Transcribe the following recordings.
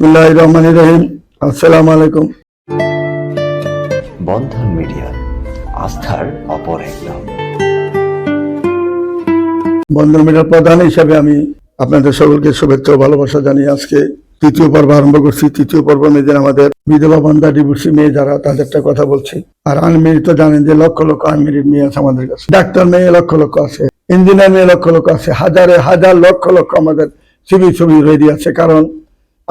বিসমিল্লাহ রহমান রহিম আসসালামু আলাইকুম বন্ধন মিডিয়া আস্থার অপর এক নাম। বন্ধন মিডিয়ার প্রধান হিসাবে আমি আপনাদের সকলকে শুভেচ্ছা ও ভালোবাসা জানিয়ে আজকে তৃতীয় পর্ব আরম্ভ করছি। তৃতীয় পর্ব মেয়েদের আমাদের বিধবা বন্ধা ডিভোর্সি মেয়ে যারা তাদেরটা কথা বলছি। আর আনমেরিট তো জানেন যে লক্ষ লক্ষ আনমেরিট মেয়ে আছে আমাদের কাছে। ডাক্তার মেয়ে লক্ষ লক্ষ আছে ইঞ্জিনিয়ার মেয়ে লক্ষ লক্ষ আছে হাজারে হাজার লক্ষ লক্ষ আমাদের সিবি ছবি রেডি আছে। কারণ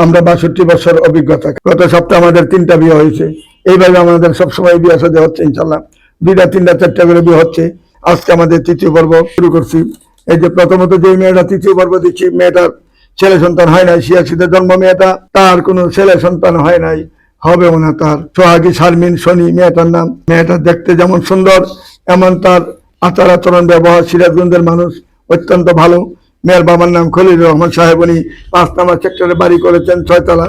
আমরা বাষট্টি বছর অভিজ্ঞতা। গত সপ্তাহে আমাদের তিনটা বিয়ে হয়েছে। এইভাবে আমাদের সবসময় বিয়ে সাথে হচ্ছে ইনশাল্লাহ দুইটা, তিনটা, চারটা করে বিয়ে হচ্ছে। আজকে আমাদের তৃতীয় পর্ব শুরু করছি। এই যে প্রথমত যে মেয়েটা তৃতীয় পর্ব দিচ্ছি, মেয়েটার ছেলে সন্তান হয় নাই শিয়াশিতে জন্ম মেয়েটা, তার কোনো ছেলে সন্তান হয় নাই হবেও না তার। সোহাগী শারমিন শনি, মেয়েটার নাম। মেয়েটা দেখতে যেমন সুন্দর, এমন তার আচার আচরণ ব্যবহার, সিরাজগঞ্জের মানুষ অত্যন্ত ভালো। মেয়ের বাবার নাম খলিল রহমান সাহেব, উনি পাঁচ সেক্টরে বাড়ি করেছেন, ছয়তলা।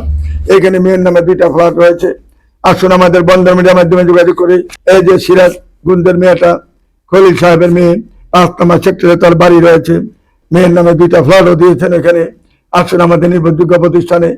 এখানে মেয়ের নামে দুইটা ফ্ল্যাট রয়েছে। আসুন আমাদের বন্ধন মিডিয়ার মাধ্যমে যোগাযোগ করি। এই যে সিরাজগঞ্জের মেয়েটা, খলিল সাহেবের মেয়ে, পাঁচ সেক্টরে তার বাড়ি রয়েছে। মেয়ের নামে দুইটা ফ্ল্যাটও দিয়েছেন এখানে। আসুন আমাদের নির্ভরযোগ্য প্রতিষ্ঠানে।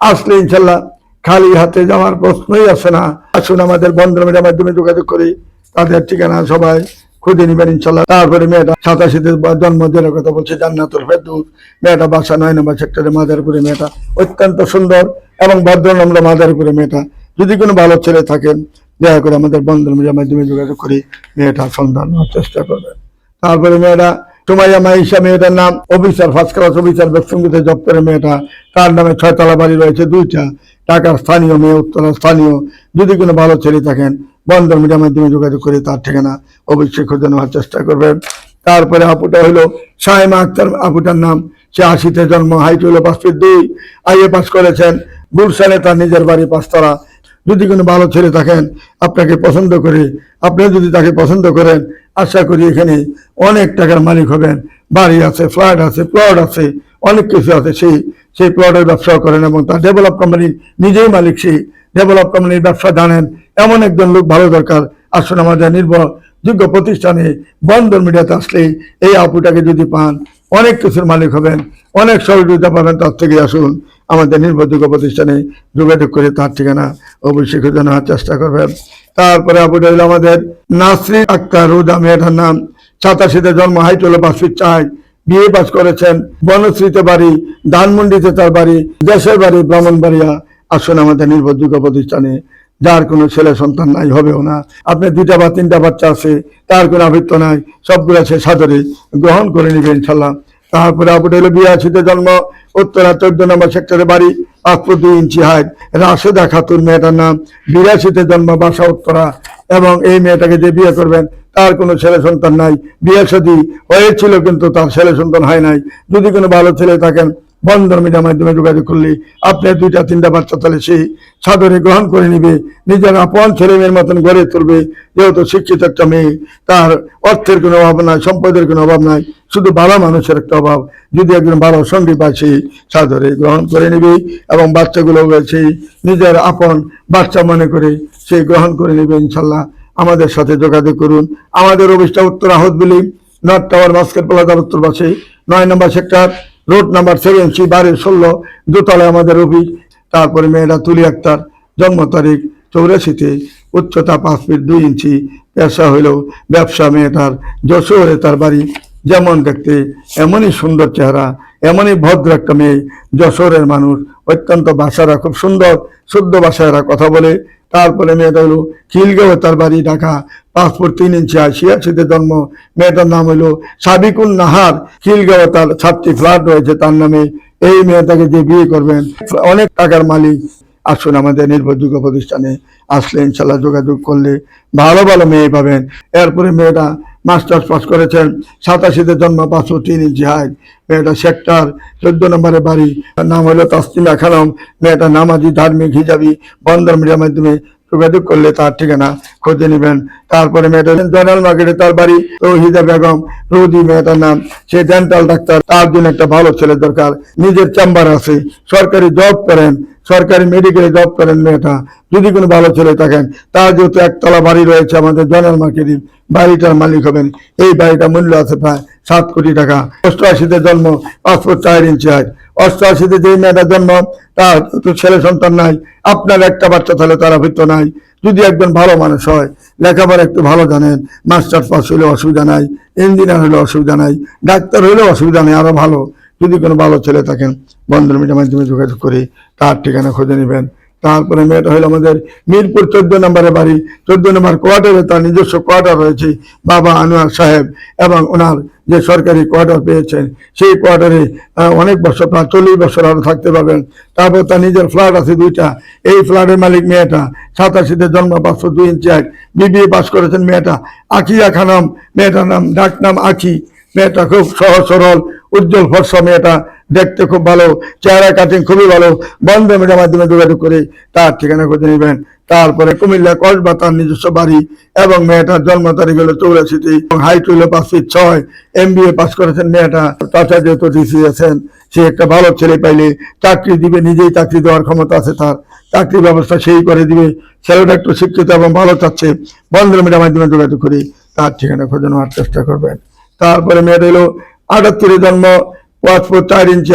আসলে ইনশাল্লাহ খালি হাতে যাওয়ার প্রশ্নই আসে না। আসুন আমাদের বন্ধন মিডিয়ার মাধ্যমে যোগাযোগ করি। তাদের ঠিকানা সবাই খুঁজে নিবেন ইনশাল্লাহ। তারপরে মেয়েটা সাতাশিতে জন্ম দেওয়ার কথা বলছে, জান্নাতুল ফেরদৌস। মেয়েটা বাসা নয় নম্বর সেক্টরে মাদারপুরে মেয়েটা অত্যন্ত সুন্দর এবং ভদ্রনম্র মাদারপুরে মেয়েটা। যদি কোনো ভালো ছেলে থাকেন, দয়া করে আমাদের বন্ধন মাধ্যমে যোগাযোগ করে মেয়েটা সন্ধান নেওয়ার চেষ্টা করবেন। তারপরে মেয়েটা সুমাইয়া মাইশা, মেয়েটার নাম অফিসার ফার্স্ট ক্লাস অফিসার বেসঙ্গিতে জব করে মেয়েটা। তার নামে ছয়তলা বাড়ি রয়েছে দুইটা। টাকার স্থানীয় মেয়ে উত্তরা স্থানীয়। যদি কোনো ভালো ছেলে থাকেন বন্ধন মিডিয়ার মাধ্যমে যোগাযোগ করে, তার ঠিকানা অবশ্যই খুঁজে নেওয়ার চেষ্টা করবেন তারপরে আপুটা হলো সাহেমা আক্তার, আপুটার নাম, সে আশিতে জন্ম, হাইট হইল পাঁচ ফিট দুই, আইএ পাস করেছেন গুলশানে তার নিজের বাড়ি পাঁচতলা। যদি কোনো ভালো ছেলে থাকেন, আপনাকে পছন্দ করে আপনি যদি তাকে পছন্দ করেন, আশা করি এখানে অনেক টাকার মালিক হবেন। বাড়ি আছে, ফ্ল্যাট আছে, প্লট আছে, অনেক কিছু আছে। সেই সেই প্লটের ব্যবসাও করেন এবং তার ডেভেলপ কোম্পানি নিজেই মালিক, সেই ডেভেলপ কোম্পানির ব্যবসা জানেন। এমন একজন লোক ভালো দরকার। আসুন আমাদের নির্ভর, যোগ্য প্রতিষ্ঠানে বন্দর মিডিয়াতে আসলেই এই আপুটাকে যদি পান, অনেক কিছুর মালিক হবেন, অনেক সহযোগিতা পাবেন তার থেকে আসুন। আমাদের নির্ভরযোগ্য প্রতিষ্ঠানে যোগাযোগ করে তার ঠিকানা অবশ্যই খুঁজে নেওয়ার চেষ্টা করবেন। তারপরে আপুটা হলো আমাদের নাসরি আক্তার রোজা মেয়েটার নাম। সাতাশিতে জন্ম হলো পাঁচ ফিট চাই বিয়ে পাস করেছেন বনশ্রীতে বাড়ি, ধানমন্ডিতে তার বাড়ি, দেশের বাড়ি, ব্রাহ্মণবাড়িয়া। আসুন আমাদের নির্ভরযোগ্য প্রতিষ্ঠানে যার কোনো ছেলে সন্তান নাই, হবেও না। আপনার দুইটা বা তিনটা বাচ্চা আছে, তার কোনো আবৃত্ত নাই, সবগুলো সে সাদরে গ্রহণ করে নিবে ইনশাল্লাহ তারপরে আপনার হলো বিয়াশিতে জন্ম, উত্তরা চোদ্দ নম্বর সেক্টরে বাড়ি পাঁচ দুই ইঞ্চি হাইট, রাশেদা খাতুন মেয়েটার নাম, বিরাশিতে জন্ম, বাসা উত্তরা। এবং এই মেয়েটাকে যে বিয়ে করবেন, তার কোনো ছেলে সন্তান নাই। বিয়ে সাদী হয়েছিল কিন্তু তার ছেলে সন্তান হয় নাই। যদি কোনো ভালো ছেলে থাকেন বন্ধন মিডিয়ার মাধ্যমে যোগাযোগ করলে আপনার দুইটা, তিনটা বাচ্চা তাহলে সেই সাদরে গ্রহণ করে নিবে, নিজের আপন ছেলে মেয়ের মতন গড়ে তুলবে। যেহেতু শিক্ষিত একটা মেয়ে, তার অর্থের কোনো অভাব নাই, সম্পদের কোনো অভাব নাই, শুধু ভালো মানুষের একটা অভাব। যদি একজন ভালো সঙ্গী পায়, সেই সাদরে গ্রহণ করে নিবে এবং বাচ্চাগুলো সেই নিজের আপন বাচ্চা মনে করে সে গ্রহণ করে নেবে ইনশাল্লাহ। আমাদের সাথে যোগাযোগ করুন। আমাদের অফিসটা উত্তর আহতবিলি নর্থ টাওয়ার বাস্কেট প্লাজার উত্তর পাশে, নয় নম্বর sector. Road number seven C বারের ষোলো, দোতলায় আমাদের অফিস। তারপরে মেয়েরা তুলি আক্তার, জন্ম তারিখ চৌরাশিতে, উচ্চতা পাঁচ ফিট দুই ইঞ্চি, পেশা হইল ব্যবসা মেয়েটার যশোরে তার বাড়ি। যেমন দেখতে এমনই সুন্দর চেহারা, এমনই ভদ্র একটা মেয়ে, যশোরের মানুষ, অত্যন্ত ভাষারা, খুব সুন্দর, শুদ্ধ ভাষায় কথা বলে। তারপরে মেয়েটা হলো খিলগাঁও, তার বাড়ি ঢাকা, পাসপোর্ট তিন ইঞ্চি ছিয়াশিতে জন্ম। মেয়েটার নাম হলো সাবিকুল নাহার। খিলগাঁও তার সাতটি ফ্ল্যাট রয়েছে, তার নামে এই মেয়েটাকে যে বিয়ে করবেন। অনেক টাকার মালিক। আসুন আমাদের নির্ভরযোগ্য প্রতিষ্ঠানে আসলে ইনশাল্লাহ যোগাযোগ করলে ভালো ভালো মেয়ে পাবেন। এরপরে মেয়েটা মাস্টার্স পাস করেছেন, সাতাশিতে জন্ম পাঁচশো তিন ইঞ্চি হাইট মেয়েটা সেক্টর, চোদ্দ নম্বরে বাড়ি। নাম হলো তাসলিমা খানম। মেয়েটা নামাজি, ধার্মিক, হিজাবি, বন্দর মিডিয়ার মাধ্যমে যোগাযোগ করলে তার ঠিকানা খুঁজে নেবেন। তারপরে মেয়েটা জেনারেল মার্কেটে তার বাড়ি রোহিদা বেগম। রোদি মেয়েটার নাম, সে ডেন্টাল ডাক্তার তার জন্য একটা ভালো ছেলে দরকার। নিজের চেম্বার আছে। সরকারি জব করেন। সরকারি মেডিকেলে জব করেন মেয়েটা। যদি কোনো ভালো ছেলে থাকেন, তার যেহেতু একতলা বাড়ি রয়েছে আমাদের জনাল মার্কেটিং বাড়িটার মালিক হবেন। এই বাড়িটার মূল্য আছে প্রায় সাত কোটি টাকা। অষ্টআশিতে জন্ম পাসপোর্ট চার ইঞ্চি হয় অষ্টআশিতে যে মেয়েটার জন্ম, তার তো ছেলে সন্তান নাই। আপনার একটা বাচ্চা তাহলে তারা ভিত্ত নাই। যদি একজন ভালো মানুষ হয়, লেখাপড়া একটু ভালো জানেন মাস্টার পাস হলে অসুবিধা নাই, ইঞ্জিনিয়ার হলে অসুবিধা নাই, ডাক্তার হলেও অসুবিধা নেই, আরও ভালো। যদি কোনো ভালো ছেলে থাকেন বন্ধন মিডিয়ার মাধ্যমে যোগাযোগ করে তার ঠিকানা খুঁজে নেবেন। তারপরে মেয়েটা হলো আমাদের মিরপুর চোদ্দ নম্বরে বাড়ি। চোদ্দ নম্বর কোয়ার্টারে তার নিজস্ব কোয়ার্টার রয়েছে, বাবা আনোয়ার সাহেব এবং ওনার যে সরকারি কোয়ার্টার পেয়েছেন, সেই কোয়ার্টারে অনেক বছর, প্রায় চল্লিশ বছর আরও থাকতে পারবেন। তারপর তার নিজের ফ্ল্যাট আছে দুইটা। এই ফ্ল্যাটের মালিক মেয়েটা, সাতাশিতে জন্ম পাঁচশো দুই ইঞ্চি এক। বিবিএ পাস করেছেন মেয়েটা আখিয়া খানম। মেয়েটার নাম ডাক নাম আখি মেয়েটা খুব সহজ, সরল উজ্জ্বল ফর্সা মেয়েটা দেখতে খুব ভালো, চেহারা কাটিং খুবই ভালো, বন্ধ মিডিয়ার মাধ্যমে যোগাযোগ করে তার ঠিকানা খুঁজে নেবেন। তারপরে কুমিল্লা কসবা তার নিজস্ব বাড়ি এবং মেয়েটার জন্ম তারিখ হলো চৌরাশিতে এবং হাইট হলো পাঁচ ফিট ছয় এম বি এ পাস করেছেন মেয়েটা। চাচা যেহেতু ডিসি আছেন, সে একটা ভালো ছেলে পাইলে চাকরি দিবে, নিজেই চাকরি দেওয়ার ক্ষমতা আছে তার। চাকরি ব্যবস্থা সেই করে দিবে। ছেলেটা একটু শিক্ষিত এবং ভালো চাচ্ছে। বন্ধ মিডিয়ার মাধ্যমে যোগাযোগ করে তার ঠিকানা খোঁজে নেওয়ার চেষ্টা করবেন। তারপরে মেয়েটা হলো আটাত্তরে জন্ম পাসপোর্ট চার ইঞ্চি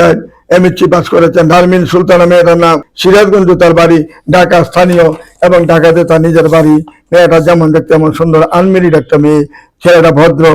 এমএসসি পাস করেছেন ধার্মিন সুলতানা মেয়েটার নাম। সিরাজগঞ্জ তার বাড়ি ঢাকা স্থানীয় এবং ঢাকাতে তার নিজের বাড়ি। মেয়েটা যেমন দেখতে এমন সুন্দর আনমেরিড একটা মেয়ে। ছেলেটা ভদ্র,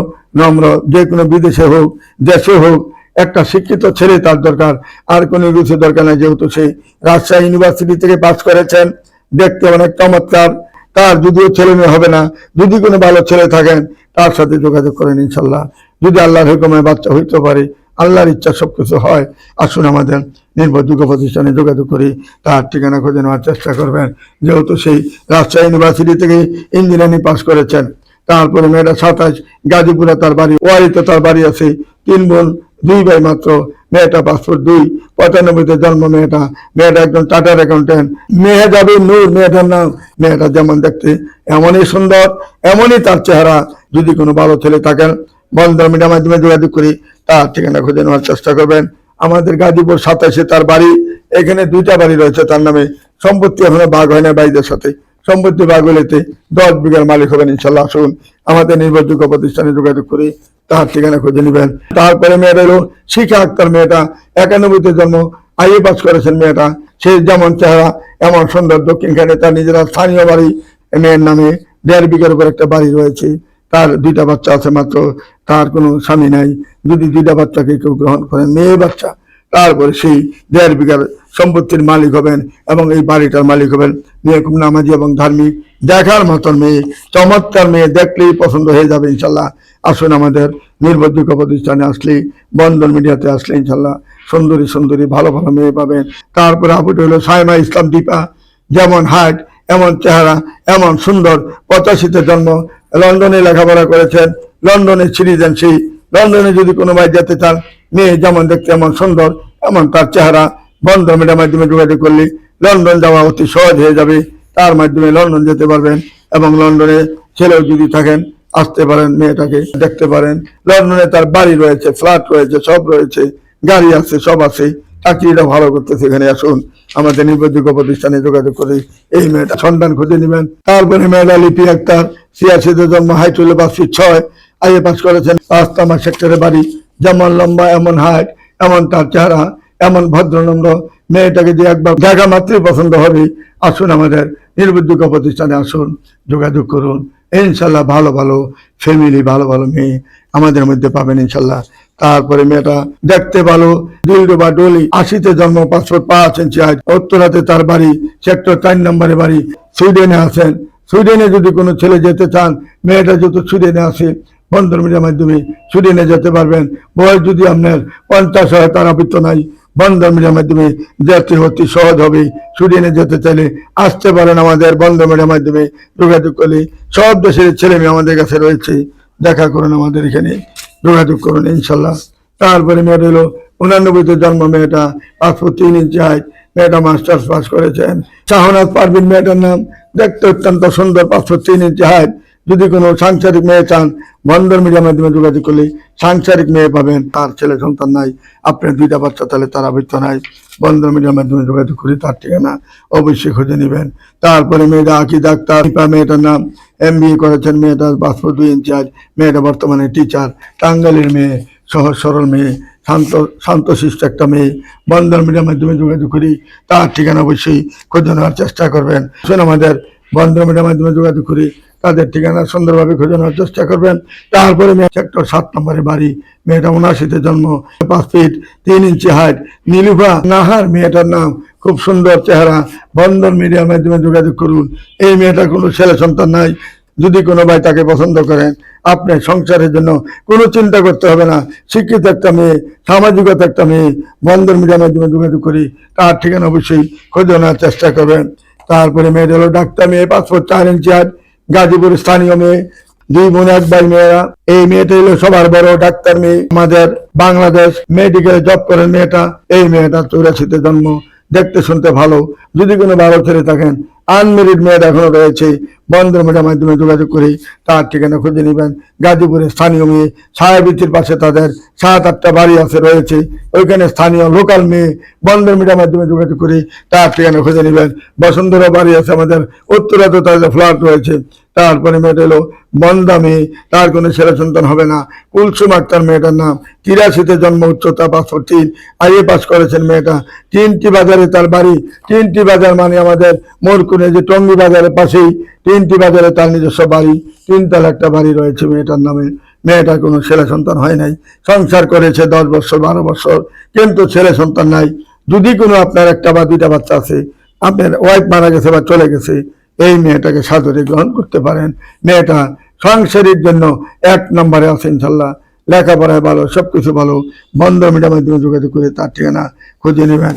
নম্র, যে কোনো বিদেশে হোক, দেশে হোক, একটা শিক্ষিত ছেলে তার দরকার। আর কোনো কিছু দরকার নেই, যেহেতু সে রাজশাহী ইউনিভার্সিটি থেকে পাস করেছেন। দেখতে অনেক চমৎকার। তার যদিও ছেলে মেয়ে হবে না, যদি কোনো ভালো ছেলে থাকেন, তার সাথে যোগাযোগ করেন ইনশাল্লাহ। যদি আল্লাহর হুকুমে বাচ্চা হইতে পারে, আল্লাহর ইচ্ছা সবকিছু হয়, আসুন আমাদের নির্ভরযোগ্য প্রতিষ্ঠানে যোগাযোগ করি, তার ঠিকানা খুঁজে নেওয়ার চেষ্টা করবেন। যেহেতু সেই রাজশাহী ইউনিভার্সিটি থেকে ইঞ্জিনিয়ারিং পাস করেছেন, তারপরে মেয়েটা সাতাশ, গাজীপুরে তার বাড়ি, ওয়ারিতে তার বাড়ি আছে, তিন বোন দুই ভাই মাত্র, মেয়েটা পাসপোর্ট দুই, পঁচানব্বইতে জন্ম মেয়েটা মেয়েটা একজন টাটার অ্যাকাউন্টেন্ট মেয়ে যাবে নূর, মেয়েটার নাম, মেয়েটা যেমন দেখতে এমনই সুন্দর, এমনই তার চেহারা। যদি কোনো ভালো ছেলে থাকেন বন্ধন মিডিয়ার মাধ্যমে যোগাযোগ করি, তার ঠিকানা খুঁজে নেওয়ার চেষ্টা করবেন। আমাদের গাজীপুর সাতাশে তার বাড়ি, এখানে দুইটা বাড়ি রয়েছে তার নামে। সম্পত্তি এখনও ভাগ হয় না বাইদের সাথে। সম্পত্তি ভাগ হলেতে দশ বিঘার মালিক হবেন, ইনশাল্লাহ। আসুন, আমাদের নির্ভরযোগ্য প্রতিষ্ঠানে যোগাযোগ করে তার ঠিকানা খুঁজে নেবেন। তারপরে মেয়েটা হলো শিখা আক্তার মেয়েটা। একানব্বইতে জন্ম, আইএ পাস করেছেন মেয়েটা। সে যেমন চেহারা, এমন সুন্দর দক্ষিণখানে তার নিজেরা স্থানীয় বাড়ি। মেয়ের নামে দেড় বিঘার উপর একটা বাড়ি রয়েছে। তার দুইটা বাচ্চা আছে মাত্র, তার কোনো স্বামী নাই। যদি দুইটা বাচ্চাকে কেউ গ্রহণ করেন, মেয়ে বাচ্চা তারপরে সেই দেড় বিঘার সম্পত্তির মালিক হবেন এবং এই বাড়িটার মালিক হবেন খুব নামাজি এবং ধার্মিক। দেখার মতন মেয়ে, চমৎকার মেয়ে, দেখলেই পছন্দ হয়ে যাবে ইনশাল্লাহ। আসুন আমাদের নির্ভরযোগ্য প্রতিষ্ঠানে আসলে বন্ধন মিডিয়াতে আসলে ইনশাল্লাহ সুন্দরী সুন্দরী, ভালো ভালো মেয়ে পাবেন। তারপরে আপুটি হলো সাইমা ইসলাম দীপা। যেমন হাইট এমন চেহারা, এমন সুন্দর, পঁচাশিতে জন্ম, লন্ডনে লেখাপড়া করেছেন, লন্ডনে সিটিজেন সেই লন্ডনে যদি কোনো ভাই যেতে চান মেয়ে যেমন দেখতে এমন সুন্দর, এমন তার চেহারা। বন্ধ মিডিয়ার মাধ্যমে যোগাযোগ করলে লন্ডন যাওয়া অতি সহজ হয়ে যাবে। তার মাধ্যমে লন্ডন যেতে পারবেন এবং লন্ডনে ছেলেও যদি থাকেন, আসতে পারেন মেয়েটাকে, দেখতে পারেন। লন্ডনে তার বাড়ি রয়েছে, ফ্ল্যাট রয়েছে, সব রয়েছে, গাড়ি আছে, সব আছে। চাকরিটা ভালো করতেছে এখানে, আসুন। আমাদের নির্ভরযোগ্য প্রতিষ্ঠানে যোগাযোগ করে এই মেয়েটা সন্ধান খুঁজে নেবেন। তারপরে মেয়েটা লিপি আক্তার ছিয়াশিতে জন্ম হাইট হলো পাঁচ ফিট ছয়, আইএ পাস করেছেন পাঁচতামা সেক্টরে বাড়ি। যেমন লম্বা, এমন হাইট, এমন তার চেহারা, এমন ভদ্রনম্র মেয়েটাকে যে একবার দেখা মাত্রই পছন্দ হবে আসুন আমাদের নির্ভরযোগ্য প্রতিষ্ঠানে আসুন, যোগাযোগ করুন। ইনশাল্লাহ ভালো ভালো ফ্যামিলি ভালো ভালো মেয়ে আমাদের মধ্যে পাবেন ইনশাল্লাহ। তারপরে মেয়েটা দেখতে ভালো দিলডো বা ডলি আশিতে জন্ম, পাঁচশো পাঁচ ইঞ্চি হাইট উত্তরাতে তার বাড়ি সেক্টর চার নম্বরে বাড়ি সুইডেনে আছেন। সুইডেনে যদি কোনো ছেলে যেতে চান, মেয়েটা যেহেতু সুইডেনে আসে বন্ধন মিডিয়ার মাধ্যমে সুইডেনে যেতে পারবেন। বয়স যদি আপনার পঞ্চাশ হয়, তার আবৃত্ত নাই। বন্ধন মিডিয়ার মাধ্যমে যেতে অতি সহজ হবে। সুইডেনে যেতে চাইলে আসতে পারেন আমাদের বন্ধন মিডিয়ার মাধ্যমে। যোগাযোগ করলে সব দেশের ছেলে মেয়ে আমাদের কাছে রয়েছে। দেখা করুন আমাদের এখানে। যোগাযোগ করুন, ইনশাল্লাহ। তারপরে মেয়েটা হলো উনানব্বইতে জন্ম। মেয়েটা পাসপোর্ট তিন ইঞ্চি হাইট মেয়েটা মাস্টার্স পাস করেছেন। শাহনাথ পারভিন মেয়েটার নাম। দেখতে অত্যন্ত সুন্দর, পাঁচশো তিন ইঞ্চি হাইট যদি কোনো সাংসারিক মেয়ে চান, বন্দর মিডিয়ার মাধ্যমে যোগাযোগ করলে সাংসারিক মেয়ে পাবেন। তার ছেলে সন্তান নাই, আপনার দুইটা বাচ্চা, তাহলে তার আবৃত্ত নাই। বন্দর মিডিয়ার মাধ্যমে যোগাযোগ করি, তার ঠিকানা অবশ্যই খুঁজে নেবেন। তারপরে মেয়েটা আকি ডাক্তার মেয়েটার নাম এম বি করেছেন মেয়েটার পাসপোর্ট দুই ইনচার্জ মেয়েটা বর্তমানে টিচার টাঙ্গাইলের মেয়ে, সহজ সরল মেয়ে, শান্ত শান্তশিষ্ট একটা মেয়ে। বন্দর মিডিয়ার মাধ্যমে যোগাযোগ করি, তার ঠিকানা অবশ্যই খুঁজে নেওয়ার চেষ্টা করবেন। শুন আমাদের বন্দর মিডিয়ার মাধ্যমে যোগাযোগ করি তাদের ঠিকানা সুন্দরভাবে খুঁজে নেওয়ার চেষ্টা করবেন। তারপরে সেক্টর সাত নম্বরে বাড়ি। মেয়েটা উনআশিতে জন্ম। পাঁচ ফিট তিন ইঞ্চি হাইট। নীলুফা নাহার মেয়েটার নাম। খুব সুন্দর চেহারা। বন্দর মিডিয়ার মাধ্যমে যোগাযোগ করুন। এই মেয়েটার কোনো ছেলে সন্তান নাই। যদি কোনো ভাই তাকে পছন্দ করেন, আপনার সংসারের জন্য কোনো চিন্তা করতে হবে না। শিক্ষিত একটা মেয়ে, সামাজিকতা একটা মেয়ে, বন্দর মিডিয়ার মাধ্যমে যোগাযোগ করি তার ঠিকানা অবশ্যই খোঁজে নেওয়ার চেষ্টা করবেন। তারপরে মেয়েটা হলো ডাক্তার মেয়ে পাসপোর্ট চার ইঞ্চি হাইট। গাজীপুর স্থানীয় মেয়ে, দুই বোন, এক ভাই মেয়েরা। এই মেয়েটা হলো সবার বড় ডাক্তার মেয়ে। আমাদের বাংলাদেশ মেডিকেল জব করেন মেয়েটা। এই মেয়েটা চৌরাশিতে জন্ম। দেখতে শুনতে ভালো। যদি কোনো ভালো ছেলে থাকেন আনমেরিড মেয়েটা এখনও রয়েছে। বন্দর মেয়েটার মাধ্যমে যোগাযোগ করে তার ঠিকানা খুঁজে নেবেন। গাজীপুরের স্থানীয় মেয়ে ছায়াবৃত্তির পাশে তাদের সাত, আটটা বাড়ি আছে, রয়েছে। ওইখানে স্থানীয় লোকাল মেয়ে বন্দর মিডিয়ার মাধ্যমে যোগাযোগ করে তার ঠিকানা খুঁজে নেবেন। বসুন্ধরা বাড়ি আছে আমাদের। উত্তরাতে তাদের ফ্ল্যাট রয়েছে। তারপরে মেয়েটা এলো, বন্দা মেয়ে, তার কোনো ছেলে সন্তান হবে না। কুলসুম আক্তার মেয়েটার নাম। তিরাশিতে জন্ম উচ্চতা পাঁচশো তিন আইএ পাস করেছেন মেয়েটা। তিনটি বাজারে তার বাড়ি। তিনটি বাজার মানে আমাদের মোরকুনে যে টঙ্গি বাজারের পাশেই। তিনটি বাজারে তার নিজস্ব বাড়ি। তিনতলা একটা বাড়ি রয়েছে মেয়েটার নামে। মেয়েটার কোনো ছেলে সন্তান হয় নাই। সংসার করেছে দশ বছর, বারো বছর, কিন্তু ছেলে সন্তান নাই। যদি কোনো আপনার একটা বা দুইটা বাচ্চা আছে, আপনার ওয়াইফ মারা গেছে বা চলে গেছে এই মেয়েটাকে সাদরে গ্রহণ করতে পারেন। মেয়েটা সংসারের জন্য এক নম্বরে আছে ইনশাল্লাহ লেখাপড়ায় ভালো, সবকিছু ভালো। বন্ধ মিডিয়ার মাধ্যমে যোগাযোগ করে তার ঠিকানা খুঁজে নেবেন।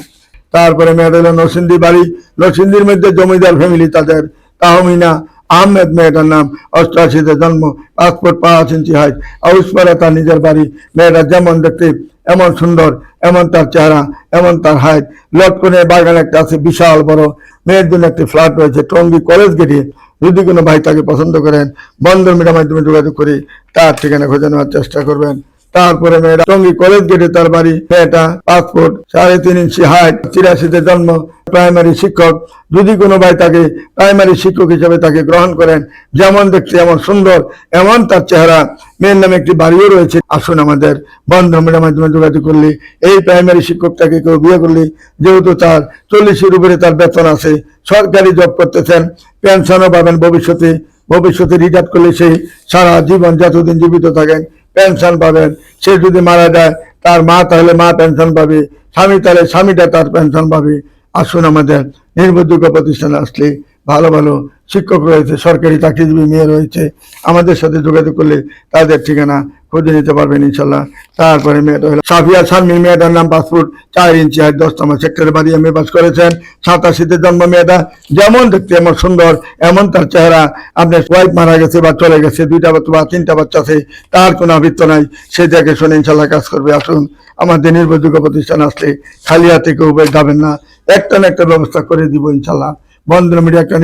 তারপরে মেয়েটা হলো নরসিংদী বাড়ি। নরসিংদীর মধ্যে জমিদার ফ্যামিলি তাদের। তাহমিনা আহমেদ মেয়েটার নাম। অষ্টআশিতে জন্ম। পাসপোর্ট পাঁচ ইঞ্চি হাইট আউসপাড়া তার নিজের বাড়ি। মেয়েটা যেমন দেখতে এমন সুন্দর, এমন তার চেহারা, এমন তার হাইট লটকনে বাগান একটা আছে বিশাল বড়। মেয়ের জন্য একটি ফ্ল্যাট রয়েছে, টঙ্গি কলেজ গেটে যদি কোনো ভাই তাকে পছন্দ করেন, বন্দর মিডিয়ার মাধ্যমে যোগাযোগ করে তার ঠিকানা খোঁজে নেওয়ার চেষ্টা করবেন। তারপরে মেয়েটা টঙ্গী কলেজ গেটে তার বাড়ি। মেয়েটা পাসপোর্ট সাড়ে তিন ইঞ্চি হাইট চিরাশিতে জন্ম প্রাইমারি শিক্ষক। যদি কোনো ভাই তাকে প্রাইমারি শিক্ষক হিসেবে তাকে গ্রহণ করেন, যেমন দেখতে এমন সুন্দর, এমন তার চেহারা। মেয়ের নামে একটি বাড়িও রয়েছে। আসুন আমাদের বন্ধ মিডিয়ার মাধ্যমে যোগাযোগ করলে, এই প্রাইমারি শিক্ষকটাকে কেউ বিয়ে করলে, যেহেতু তার চল্লিশের উপরে তার বেতন আছে, সরকারি জব করতেছেন পেনশনও পাবেন ভবিষ্যতে। ভবিষ্যতে রিটায়ার করলে সেই সারা জীবন যতদিন জীবিত থাকেন পেনশন পাবেন। সে যদি মারা যায়, তার মা তাহলে মা পেনশন পাবে, স্বামী তাহলে স্বামীটা তার পেনশন পাবে। আসুন আমাদের নির্ভরযোগ্য প্রতিষ্ঠানে আসলে ভালো ভালো শিক্ষক রয়েছে, সরকারি চাকরিজীবী মেয়ে রয়েছে, আমাদের সাথে যোগাযোগ করলে তাদের ঠিকানা খুঁজে নিতে পারবেন ইনশাল্লাহ। তারপরে মেয়েটা হলো সাফিয়া শারমিন মেয়েটার নাম পাসপোর্ট চার ইঞ্চি আর দশ নম্বর সেক্টরে বাড়ি এম পাস করেছেন। সাতাশিতে জন্ম মেয়েটা, যেমন দেখতে এমন সুন্দর, এমন তার চেহারা, আপনার ওয়াইফ মারা গেছে বা চলে গেছে, দুইটা বাচ্চা বা তিনটা বাচ্চা আছে, তার কোনো আবৃত্ত নাই। সে দেখে শুনে ইনশাল্লাহ কাজ করবে। আসুন, আমাদের নির্ভরযোগ্য প্রতিষ্ঠান আসলে খালি হাতে কেউ যাবেন না। একটা না একটা ব্যবস্থা করে দিব ইনশাল্লাহ। বন্ধন মিডিয়া একটা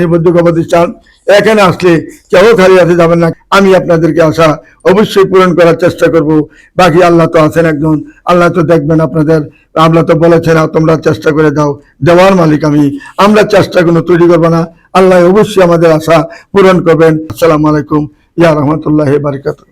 প্রতিষ্ঠান। এখানে আসলে কেউ খালি হাতে যাবেন না। আমি আপনাদেরকে আশা অবশ্যই পূরণ করার চেষ্টা করব। বাকি আল্লাহ তো আছেন একজন। আল্লাহ তো দেখবেন আপনাদের। আল্লাহ তো বলেছেন, "আর তোমরা চেষ্টা করে দাও দেওয়ার মালিক আমি। আমরা চেষ্টা কোনো তৈরি করব না। আল্লাহ অবশ্যই আমাদের আশা পূরণ করবেন। আসসালামু আলাইকুম। ইয়া রহমতুল্লাহ বারিকাতুহ।